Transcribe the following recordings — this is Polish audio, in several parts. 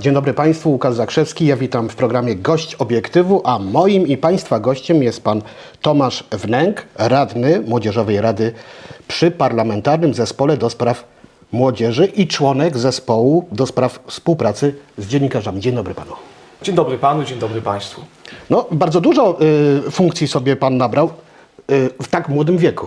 Dzień dobry Państwu, Łukasz Zakrzewski. Ja witam w programie Gość Obiektywu, a moim i Państwa gościem jest Pan Tomasz Wnęk, radny Młodzieżowej Rady przy Parlamentarnym Zespole do Spraw Młodzieży i członek zespołu do spraw współpracy z dziennikarzami. Dzień dobry Panu. Dzień dobry panu, dzień dobry państwu. No, bardzo dużo y, funkcji sobie Pan nabrał y, w tak młodym wieku.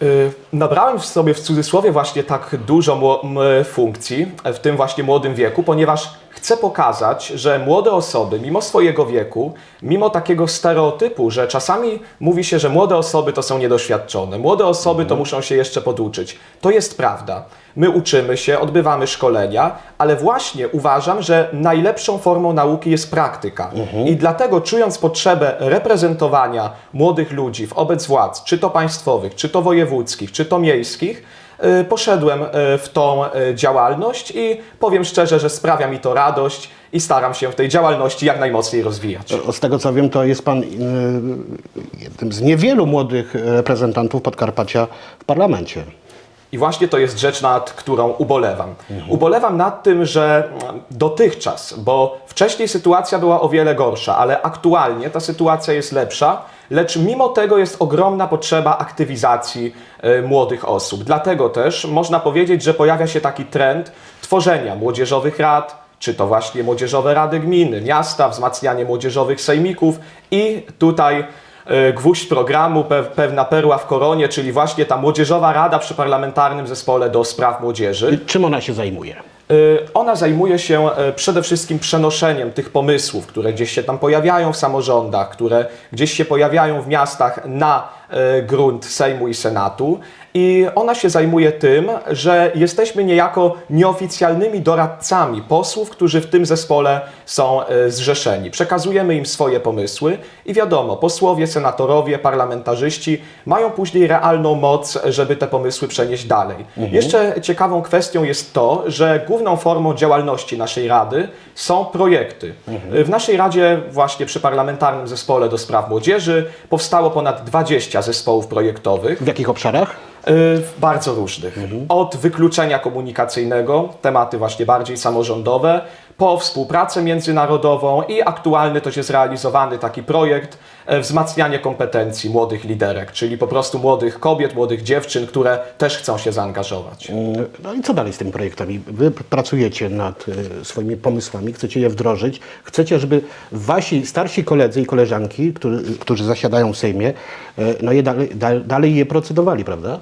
Yy, Nabrałem w sobie w cudzysłowie właśnie tak dużo funkcji w tym właśnie młodym wieku, ponieważ chcę pokazać, że młode osoby, mimo swojego wieku, mimo takiego stereotypu, że czasami mówi się, że młode osoby to są niedoświadczone, młode osoby to muszą się jeszcze poduczyć. To jest prawda. My uczymy się, odbywamy szkolenia, ale właśnie uważam, że najlepszą formą nauki jest praktyka. I dlatego czując potrzebę reprezentowania młodych ludzi wobec władz, czy to państwowych, czy to wojewódzkich, czy to miejskich, y, poszedłem y, w tą y, działalność i powiem szczerze, że sprawia mi to radość i staram się w tej działalności jak najmocniej rozwijać. Z tego co wiem, to jest Pan jednym z niewielu młodych reprezentantów Podkarpacia w parlamencie. I właśnie to jest rzecz, nad którą ubolewam. Ubolewam nad tym, że dotychczas, bo wcześniej sytuacja była o wiele gorsza, ale aktualnie ta sytuacja jest lepsza, lecz mimo tego jest ogromna potrzeba aktywizacji e, młodych osób. Dlatego też można powiedzieć, że pojawia się taki trend tworzenia młodzieżowych rad, czy to właśnie młodzieżowe rady gminy, miasta, wzmacnianie młodzieżowych sejmików i tutaj gwóźdź programu, pe- pewna perła w koronie, czyli właśnie ta młodzieżowa rada przy parlamentarnym zespole do spraw młodzieży. Czym ona się zajmuje? Y, Ona zajmuje się e, przede wszystkim przenoszeniem tych pomysłów, które gdzieś się tam pojawiają w samorządach, które gdzieś się pojawiają w miastach na e, grunt Sejmu i Senatu. I ona się zajmuje tym, że jesteśmy niejako nieoficjalnymi doradcami posłów, którzy w tym zespole są zrzeszeni. Przekazujemy im swoje pomysły i wiadomo, posłowie, senatorowie, parlamentarzyści mają później realną moc, żeby te pomysły przenieść dalej. Jeszcze ciekawą kwestią jest to, że główną formą działalności naszej Rady są projekty. W naszej Radzie, właśnie przy Parlamentarnym Zespole do Spraw Młodzieży, powstało ponad 20 zespołów projektowych. W jakich obszarach? Y, Bardzo różnych. Od wykluczenia komunikacyjnego, tematy właśnie bardziej samorządowe, po współpracę międzynarodową i aktualny też jest realizowany taki projekt wzmacnianie kompetencji młodych liderek, czyli po prostu młodych kobiet, młodych dziewczyn, które też chcą się zaangażować. No i co dalej z tymi projektami? Wy pracujecie nad y, swoimi pomysłami, chcecie je wdrożyć, chcecie, żeby wasi starsi koledzy i koleżanki, którzy, którzy zasiadają w Sejmie, no je dalej, dal- dalej je procedowali, prawda?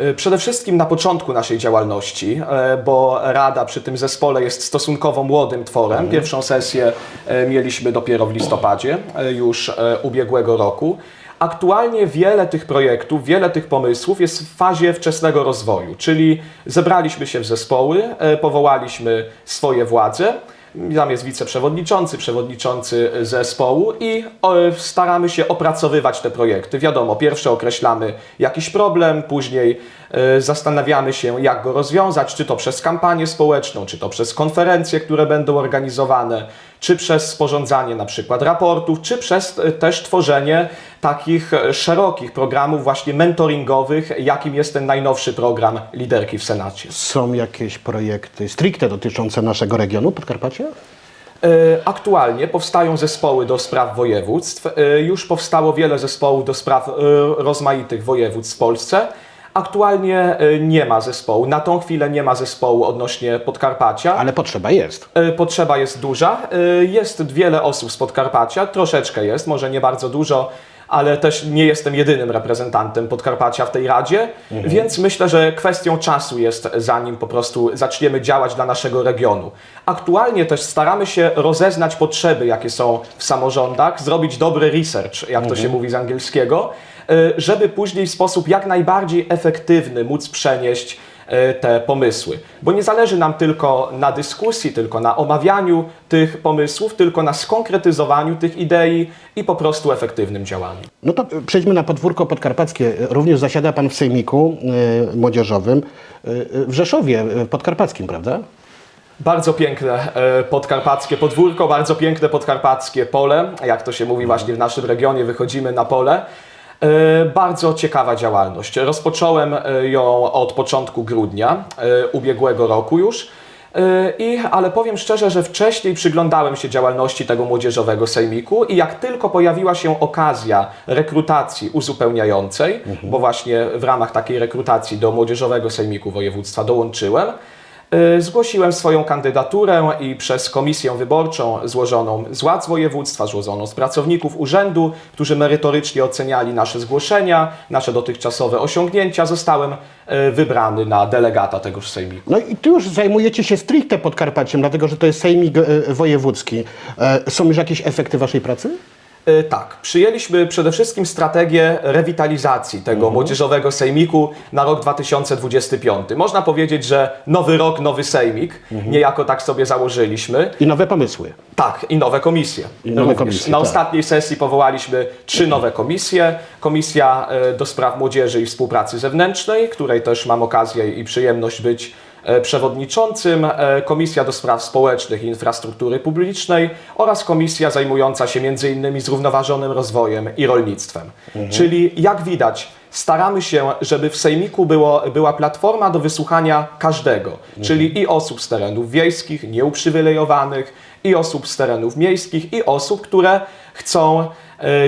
Y, Przede wszystkim na początku naszej działalności, e, bo Rada przy tym zespole jest stosunkowo młodym tworem. Pierwszą sesję e, mieliśmy dopiero w listopadzie e, już e, ubiegłego roku. Aktualnie wiele tych projektów, wiele tych pomysłów jest w fazie wczesnego rozwoju, czyli zebraliśmy się w zespoły, e, powołaliśmy swoje władze. Tam jest wiceprzewodniczący, przewodniczący zespołu i staramy się opracowywać te projekty. Wiadomo, pierwsze określamy jakiś problem, później e, zastanawiamy się, jak go rozwiązać, czy to przez kampanię społeczną, czy to przez konferencje, które będą organizowane, czy przez sporządzanie na przykład raportów, czy przez e, też tworzenie takich e, szerokich programów właśnie mentoringowych, jakim jest ten najnowszy program Liderki w Senacie. Są jakieś projekty stricte dotyczące naszego regionu, Podkarpacia? E, Aktualnie powstają zespoły do spraw województw. E, Już powstało wiele zespołów do spraw rozmaitych województw w Polsce. Aktualnie nie ma zespołu. Na tą chwilę nie ma zespołu odnośnie Podkarpacia. Ale potrzeba jest. Potrzeba jest duża. Jest wiele osób z Podkarpacia, troszeczkę jest, może nie bardzo dużo, ale też nie jestem jedynym reprezentantem Podkarpacia w tej Radzie, więc myślę, że kwestią czasu jest, zanim po prostu zaczniemy działać dla naszego regionu. Aktualnie też staramy się rozeznać potrzeby, jakie są w samorządach, zrobić dobry research, jak to się mówi z angielskiego, e, żeby później w sposób jak najbardziej efektywny móc przenieść te pomysły. Bo nie zależy nam tylko na dyskusji, tylko na omawianiu tych pomysłów, tylko na skonkretyzowaniu tych idei i po prostu efektywnym działaniu. No to przejdźmy na podwórko podkarpackie. Również zasiada Pan w Sejmiku y, Młodzieżowym y, y, w Rzeszowie y, Podkarpackim, prawda? Bardzo piękne e, podkarpackie podwórko, bardzo piękne podkarpackie pole. Jak to się mówi właśnie w naszym regionie, wychodzimy na pole. E, Bardzo ciekawa działalność. Rozpocząłem e, ją od początku grudnia e, ubiegłego roku już. I, ale powiem szczerze, że wcześniej przyglądałem się działalności tego młodzieżowego sejmiku i jak tylko pojawiła się okazja rekrutacji uzupełniającej, bo właśnie w ramach takiej rekrutacji do młodzieżowego sejmiku województwa dołączyłem, zgłosiłem swoją kandydaturę i przez komisję wyborczą złożoną z władz województwa, złożoną z pracowników urzędu, którzy merytorycznie oceniali nasze zgłoszenia, nasze dotychczasowe osiągnięcia, zostałem yy, wybrany na delegata tegoż sejmiku. No i tu już zajmujecie się stricte Podkarpaciem, dlatego że to jest sejmik e, wojewódzki. E, Są już jakieś efekty waszej pracy? Y, Tak, przyjęliśmy przede wszystkim strategię rewitalizacji tego młodzieżowego sejmiku na rok 2025. Można powiedzieć, że nowy rok, nowy sejmik, niejako tak sobie założyliśmy. I nowe pomysły. Tak, i nowe komisje. I nowe Również. komisje, Na tak. ostatniej sesji powołaliśmy trzy nowe komisje. Komisja e, do spraw młodzieży i współpracy zewnętrznej, której też mam okazję i przyjemność być e, przewodniczącym, e, Komisja do spraw społecznych i infrastruktury publicznej oraz komisja zajmująca się m.in. zrównoważonym rozwojem i rolnictwem. Czyli jak widać, staramy się, żeby w Sejmiku było, była platforma do wysłuchania każdego, czyli i osób z terenów wiejskich, nieuprzywilejowanych, i osób z terenów miejskich, i osób, które chcą e,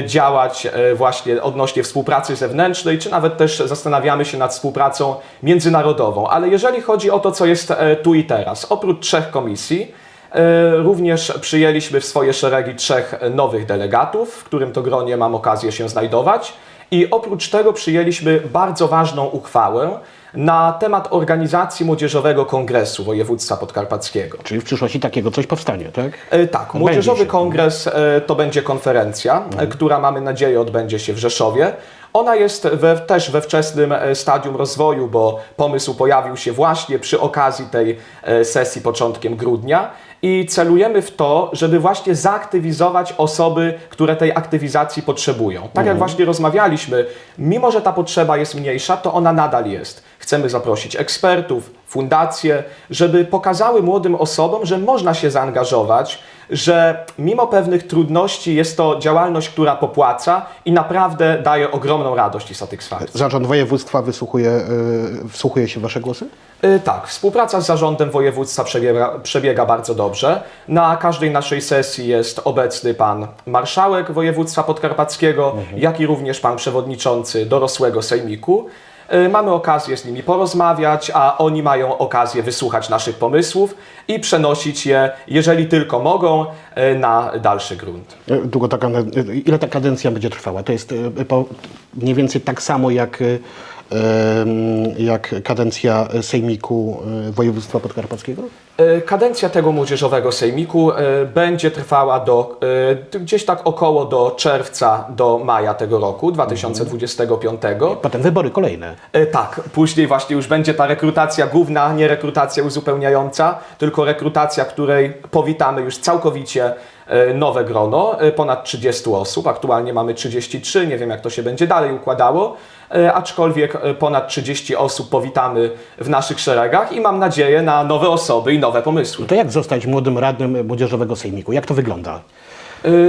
działać e, właśnie odnośnie współpracy zewnętrznej, czy nawet też zastanawiamy się nad współpracą międzynarodową. Ale jeżeli chodzi o to, co jest e, tu i teraz, oprócz trzech komisji, E, Również przyjęliśmy w swoje szeregi trzech nowych delegatów, w którym to gronie mam okazję się znajdować. I oprócz tego przyjęliśmy bardzo ważną uchwałę na temat organizacji Młodzieżowego Kongresu Województwa Podkarpackiego. Czyli w przyszłości takiego coś powstanie, tak? E, Tak, Młodzieżowy się. Kongres e, to będzie konferencja, e, która mamy nadzieję odbędzie się w Rzeszowie. Ona jest we, też we wczesnym stadium rozwoju, bo pomysł pojawił się właśnie przy okazji tej sesji początkiem grudnia i celujemy w to, żeby właśnie zaaktywizować osoby, które tej aktywizacji potrzebują. Tak jak właśnie rozmawialiśmy, mimo że ta potrzeba jest mniejsza, to ona nadal jest. Chcemy zaprosić ekspertów, fundacje, żeby pokazały młodym osobom, że można się zaangażować, że mimo pewnych trudności jest to działalność, która popłaca i naprawdę daje ogromną radość i satysfakcję. Zarząd województwa wysłuchuje, e, wsłuchuje się w wasze głosy? Y, Tak, współpraca z zarządem województwa przebiega, przebiega bardzo dobrze. Na każdej naszej sesji jest obecny pan marszałek województwa podkarpackiego, jak i również pan przewodniczący dorosłego sejmiku. Y, Mamy okazję z nimi porozmawiać, a oni mają okazję wysłuchać naszych pomysłów i przenosić je, jeżeli tylko mogą, y, na dalszy grunt. E, Długo ta, e, ile ta kadencja będzie trwała? To jest e, mniej więcej tak samo jak, e, jak kadencja Sejmiku e, Województwa Podkarpackiego? E, Kadencja tego młodzieżowego sejmiku e, będzie trwała do, gdzieś tak około do czerwca, do maja tego roku, 2025. Potem wybory kolejne. Tak, później właśnie już będzie ta rekrutacja główna, nie rekrutacja uzupełniająca, tylko rekrutacja, której powitamy już całkowicie nowe grono, e, ponad 30 osób. Aktualnie mamy 33, nie wiem jak to się będzie dalej układało, e, aczkolwiek e, ponad 30 osób powitamy w naszych szeregach i mam nadzieję na nowe osoby i nowe pomysły. To jak zostać młodym radnym Młodzieżowego Sejmiku? Jak to wygląda?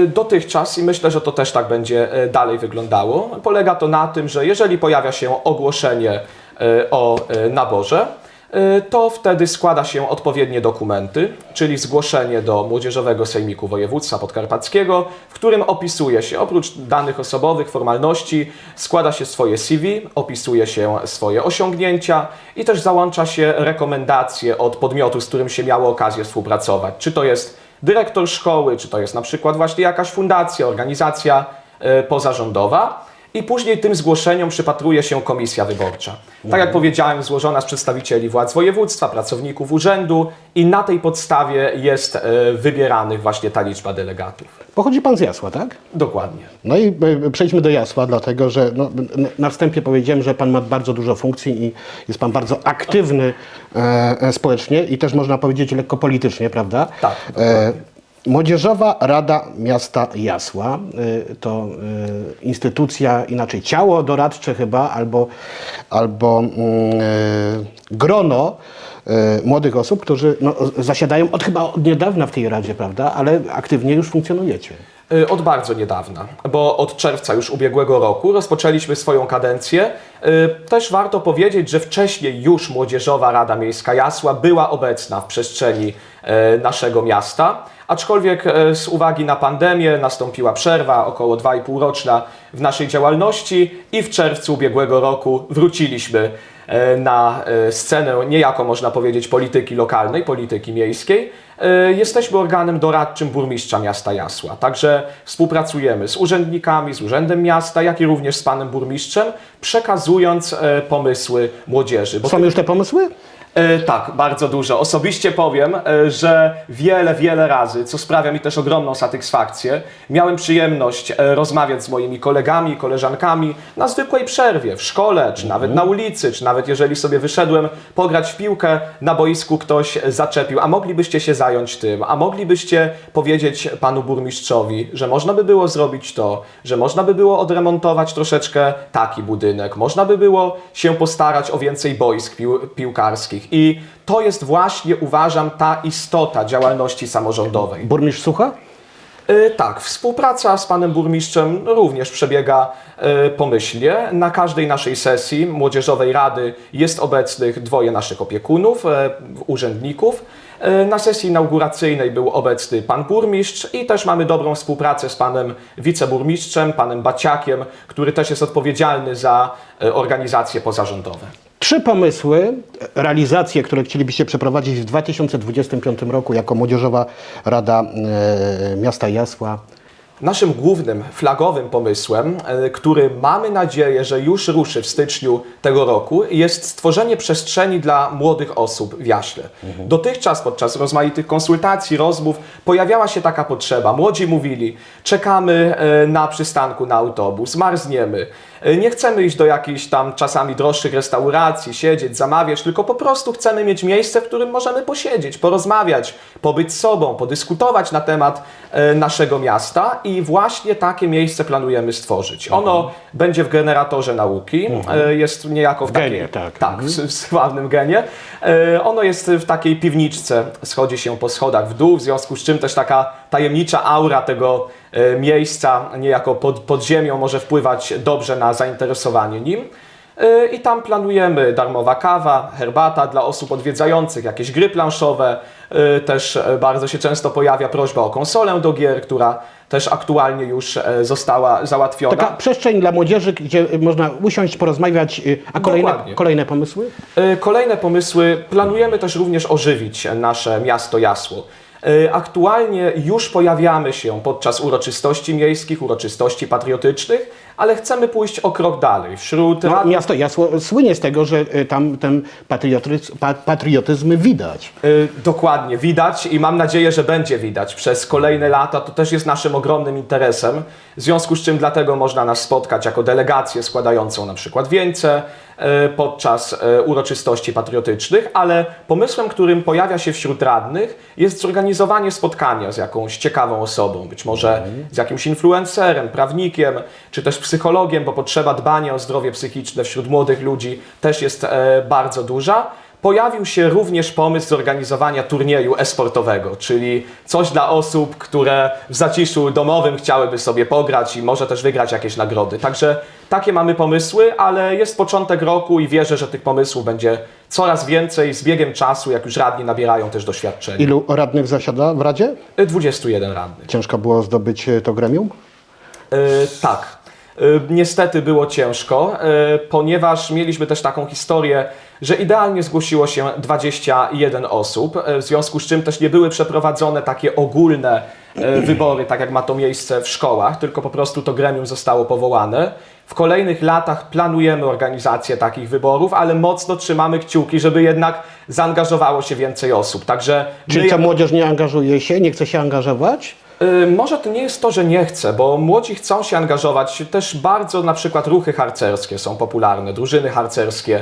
Dotychczas, i myślę, że to też tak będzie dalej wyglądało, polega to na tym, że jeżeli pojawia się ogłoszenie o naborze, to wtedy składa się odpowiednie dokumenty, czyli zgłoszenie do Młodzieżowego Sejmiku Województwa Podkarpackiego, w którym opisuje się, oprócz danych osobowych, formalności, składa się swoje CV, opisuje się swoje osiągnięcia i też załącza się rekomendacje od podmiotu, z którym się miało okazję współpracować. Czy to jest dyrektor szkoły, czy to jest na przykład właśnie jakaś fundacja, organizacja e, pozarządowa. I później tym zgłoszeniom przypatruje się komisja wyborcza. Tak jak powiedziałem, złożona z przedstawicieli władz województwa, pracowników urzędu i na tej podstawie jest e, wybieranych właśnie ta liczba delegatów. Pochodzi pan z Jasła, tak? Dokładnie. No i e, przejdźmy do Jasła, dlatego że no, n- na wstępie powiedziałem, że pan ma bardzo dużo funkcji i jest pan bardzo aktywny e, e, społecznie i też można powiedzieć lekko politycznie, prawda? Tak, E, Młodzieżowa Rada Miasta Jasła e, to e, instytucja, inaczej ciało doradcze chyba, albo, albo mm, e, grono młodych osób, którzy no, zasiadają od chyba od niedawna w tej Radzie, prawda? Ale aktywnie już funkcjonujecie. Y, Od bardzo niedawna, bo od czerwca już ubiegłego roku rozpoczęliśmy swoją kadencję. Y, Też warto powiedzieć, że wcześniej już Młodzieżowa Rada Miejska Jasła była obecna w przestrzeni e, naszego miasta, aczkolwiek z uwagi na pandemię nastąpiła przerwa, około 2,5 roczna w naszej działalności i w czerwcu ubiegłego roku wróciliśmy na scenę niejako można powiedzieć polityki lokalnej, polityki miejskiej. E, Jesteśmy organem doradczym burmistrza miasta Jasła, także współpracujemy z urzędnikami, z Urzędem Miasta, jak i również z panem burmistrzem, przekazując e, pomysły młodzieży. Bo Są już te pomysły? E, tak, bardzo dużo. Osobiście powiem, e, że wiele, wiele razy, co sprawia mi też ogromną satysfakcję, miałem przyjemność e, rozmawiać z moimi kolegami koleżankami na zwykłej przerwie, w szkole, czy nawet na ulicy, czy nawet jeżeli sobie wyszedłem pograć w piłkę, na boisku ktoś zaczepił, a moglibyście się zająć tym, a moglibyście powiedzieć panu burmistrzowi, że można by było zrobić to, że można by było odremontować troszeczkę taki budynek, można by było się postarać o więcej boisk pił piłkarskich. I to jest właśnie, uważam, ta istota działalności samorządowej. Burmistrz słucha? Y, Tak, współpraca z panem burmistrzem również przebiega y, pomyślnie. Na każdej naszej sesji Młodzieżowej Rady jest obecnych dwoje naszych opiekunów, e, urzędników. Na sesji inauguracyjnej był obecny pan burmistrz i też mamy dobrą współpracę z panem wiceburmistrzem, panem Baciakiem, który też jest odpowiedzialny za organizacje pozarządowe. Trzy pomysły, realizacje, które chcielibyście przeprowadzić w 2025 roku jako Młodzieżowa Rada e, Miasta Jasła. Naszym głównym, flagowym pomysłem, e, który mamy nadzieję, że już ruszy w styczniu tego roku, jest stworzenie przestrzeni dla młodych osób w Jaśle. Dotychczas podczas rozmaitych konsultacji, rozmów pojawiała się taka potrzeba. Młodzi mówili, czekamy e, na przystanku na autobus, marzniemy, nie chcemy iść do jakichś tam czasami droższych restauracji, siedzieć, zamawiać, tylko po prostu chcemy mieć miejsce, w którym możemy posiedzieć, porozmawiać, pobyć sobą, podyskutować na temat e, naszego miasta i właśnie takie miejsce planujemy stworzyć. Ono będzie w generatorze nauki, e, jest niejako w, genie, takiej, tak. tak w, w sławnym genie. E, Ono jest w takiej piwniczce, schodzi się po schodach w dół, w związku z czym też taka tajemnicza aura tego e, miejsca niejako pod, pod ziemią może wpływać dobrze na zainteresowanie nim. E, I tam planujemy darmowa kawa, herbata dla osób odwiedzających, jakieś gry planszowe. E, Też e, bardzo się często pojawia prośba o konsolę do gier, która też aktualnie już e, została załatwiona. Taka przestrzeń dla młodzieży, gdzie można usiąść, porozmawiać. y, A kolejne, Dokładnie. kolejne pomysły? E, Kolejne pomysły. Planujemy też również ożywić nasze miasto Jasło. E, Aktualnie już pojawiamy się podczas uroczystości miejskich, uroczystości patriotycznych, ale chcemy pójść o krok dalej. Wśród No, miasto Jasło słynie z tego, że y, tam ten patriotyzm, pa, patriotyzm widać. Y, Dokładnie, widać i mam nadzieję, że będzie widać przez kolejne lata. To też jest naszym ogromnym interesem. W związku z czym dlatego można nas spotkać jako delegację składającą na przykład wieńce y, podczas uroczystości patriotycznych, ale pomysłem, którym pojawia się wśród radnych jest zorganizowanie spotkania z jakąś ciekawą osobą, być może z jakimś influencerem, prawnikiem, czy też psychologiem, bo potrzeba dbania o zdrowie psychiczne wśród młodych ludzi też jest e, bardzo duża. Pojawił się również pomysł zorganizowania turnieju e-sportowego, czyli coś dla osób, które w zaciszu domowym chciałyby sobie pograć i może też wygrać jakieś nagrody. Także takie mamy pomysły, ale jest początek roku i wierzę, że tych pomysłów będzie coraz więcej z biegiem czasu, jak już radni nabierają też doświadczenia. Ilu radnych zasiada w Radzie? 21 radnych. Ciężko było zdobyć y, to gremium? E, tak. E, Niestety było ciężko, e, ponieważ mieliśmy też taką historię, że idealnie zgłosiło się 21 osób, e, w związku z czym też nie były przeprowadzone takie ogólne wybory, tak jak ma to miejsce w szkołach, tylko po prostu to gremium zostało powołane. W kolejnych latach planujemy organizację takich wyborów, ale mocno trzymamy kciuki, żeby jednak zaangażowało się więcej osób. Także Czyli my co, młodzież nie angażuje się, nie chce się angażować? Y, Może to nie jest to, że nie chcę, bo młodzi chcą się angażować. Też bardzo na przykład ruchy harcerskie są popularne, drużyny harcerskie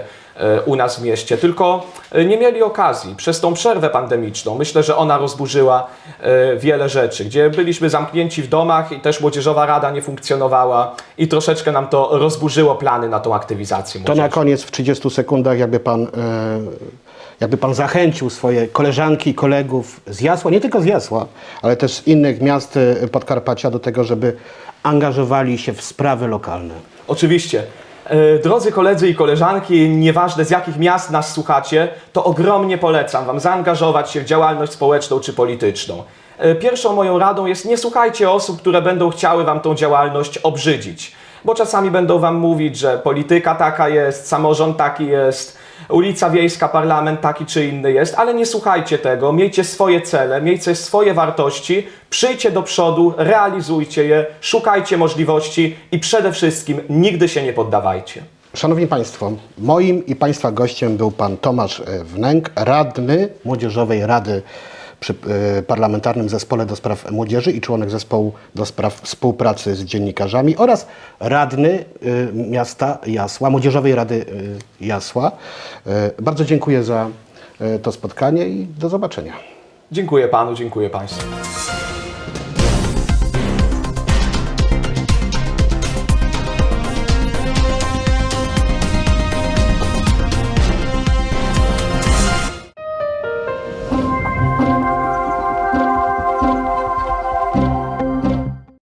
y, u nas w mieście, tylko y, nie mieli okazji. Przez tą przerwę pandemiczną myślę, że ona rozburzyła wiele rzeczy, gdzie byliśmy zamknięci w domach i też Młodzieżowa Rada nie funkcjonowała i troszeczkę nam to rozburzyło plany na tą aktywizację To młodzieży. na koniec w 30 sekundach jakby pan, e, jakby pan zachęcił swoje koleżanki i kolegów z Jasła, nie tylko z Jasła, ale też z innych miast e, Podkarpacia do tego, żeby angażowali się w sprawy lokalne. Oczywiście. E, Drodzy koledzy i koleżanki, nieważne z jakich miast nas słuchacie, to ogromnie polecam Wam zaangażować się w działalność społeczną czy polityczną. E, Pierwszą moją radą jest nie słuchajcie osób, które będą chciały Wam tą działalność obrzydzić, bo czasami będą Wam mówić, że polityka taka jest, samorząd taki jest, ulica wiejska, parlament taki czy inny jest, ale nie słuchajcie tego, miejcie swoje cele, miejcie swoje wartości, przyjdźcie do przodu, realizujcie je, szukajcie możliwości i przede wszystkim nigdy się nie poddawajcie. Szanowni Państwo, moim i Państwa gościem był Pan Tomasz e, Wnęk, radny Młodzieżowej Rady przy e, Parlamentarnym Zespole do Spraw Młodzieży i członek zespołu do spraw współpracy z dziennikarzami oraz radny e, miasta Jasła, Młodzieżowej Rady e, Jasła. Bardzo dziękuję za to spotkanie i do zobaczenia. Dziękuję Panu, dziękuję Państwu.